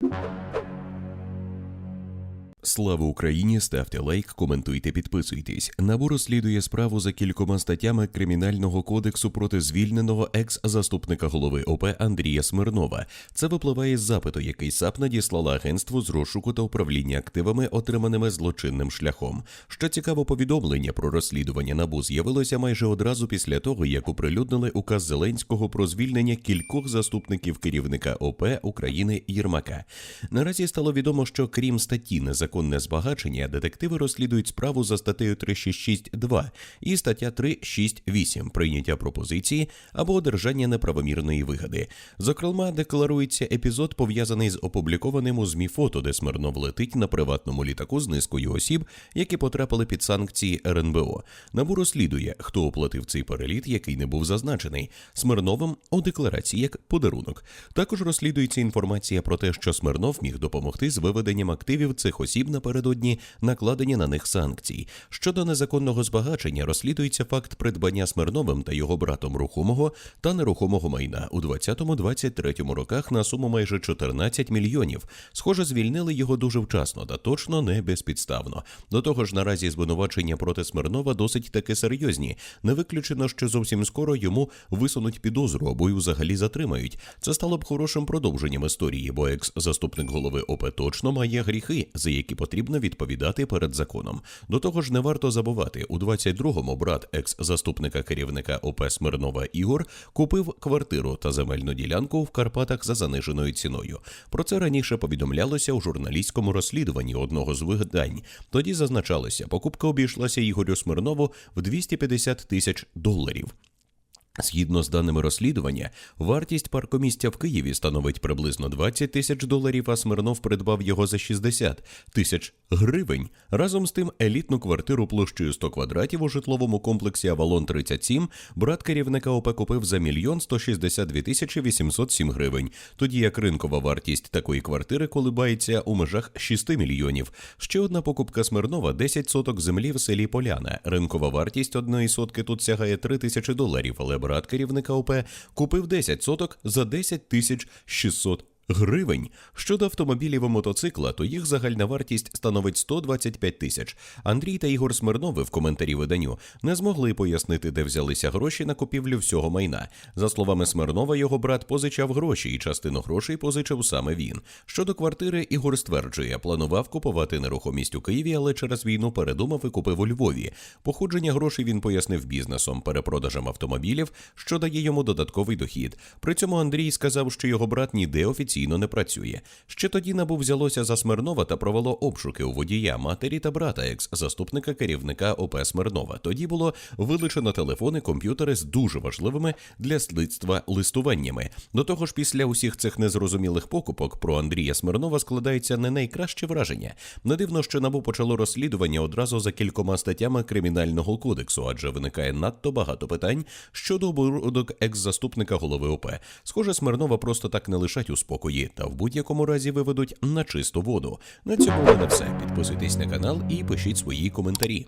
you Слава Україні! Ставте лайк, коментуйте, підписуйтесь. НАБУ розслідує справу за кількома статтями кримінального кодексу проти звільненого екс-заступника голови ОП Андрія Смирнова. Це випливає з запиту, який САП надіслала агентству з розшуку та управління активами, отриманими злочинним шляхом. Що цікаво, повідомлення про розслідування НАБУ з'явилося майже одразу після того, як оприлюднили указ Зеленського про звільнення кількох заступників керівника ОП України Єрмака. Наразі стало відомо, що крім статті незаконне збагачення, детективи розслідують справу за статтею 366.2 і стаття 368 прийняття пропозиції або одержання неправомірної вигоди. Зокрема, декларується епізод пов'язаний з опублікованим у змі фото, де Смирнов летить на приватному літаку з низкою осіб, які потрапили під санкції РНБО. Набу розслідує, хто оплатив цей переліт, який не був зазначений Смирновим у декларації як подарунок. Також розслідується інформація про те, що Смирнов міг допомогти з виведенням активів цих осіб напередодні накладення на них санкцій. Щодо незаконного збагачення, розслідується факт придбання Смирновим та його братом рухомого та нерухомого майна у 20-23 роках на суму майже 14 мільйонів. Схоже, звільнили його дуже вчасно та точно не безпідставно. До того ж, наразі звинувачення проти Смирнова досить таки серйозні. Не виключено, що зовсім скоро йому висунуть підозру або й взагалі затримають. Це стало б хорошим продовженням історії, бо екс-заступник голови ОП точно має гріхи, за які потрібно відповідати перед законом. До того ж, не варто забувати, у 22-му брат екс-заступника керівника ОП Смирнова Ігор купив квартиру та земельну ділянку в Карпатах за заниженою ціною. Про це раніше повідомлялося у журналістському розслідуванні одного з видань. Тоді зазначалося, покупка обійшлася Ігорю Смирнову в 250 тисяч доларів. Згідно з даними розслідування, вартість паркомістя в Києві становить приблизно 20 тисяч доларів, а Смирнов придбав його за 60 тисяч гривень. Разом з тим, елітну квартиру площею 100 квадратів у житловому комплексі Авалон 37 брат керівника ОП купив за мільйон 162 тисячі 807 гривень, тоді як ринкова вартість такої квартири колибається у межах 6 мільйонів. Ще одна покупка Смирнова 10 соток землі в селі Поляна. Ринкова вартість одної сотки тут сягає 3 тисячі доларів, але брат керівника ОП купив 10 соток за 10 тисяч 600 гривень. Щодо автомобілів і мотоцикла, то їх загальна вартість становить 125 тисяч. Андрій та Ігор Смирнови в коментарі виданню не змогли пояснити, де взялися гроші на купівлю всього майна. За словами Смирнова, його брат позичав гроші, і частину грошей позичив саме він. Щодо квартири, Ігор стверджує, планував купувати нерухомість у Києві, але через війну передумав і купив у Львові. Походження грошей він пояснив бізнесом, перепродажем автомобілів, що дає йому додатковий дохід. При цьому Андрій сказав, що його брат ніде офіційно не працює. Ще тоді набув взялося за Смирнова та провело обшуки у водія, матері та брата екс-заступника керівника ОП Смирнова. Тоді було вилучено телефони, комп'ютери з дуже важливими для слідства листуваннями. До того ж, після усіх цих незрозумілих покупок про Андрія Смирнова складається не найкраще враження. Не дивно, що набу почало розслідування одразу за кількома статтями кримінального кодексу, адже виникає надто багато питань щодо оборудок екс-заступника голови ОП. Схоже, Смирнова просто так не лишать у спокої та в будь-якому разі виведуть на чисту воду. На цьому в мене все. Підписуйтесь на канал і пишіть свої коментарі.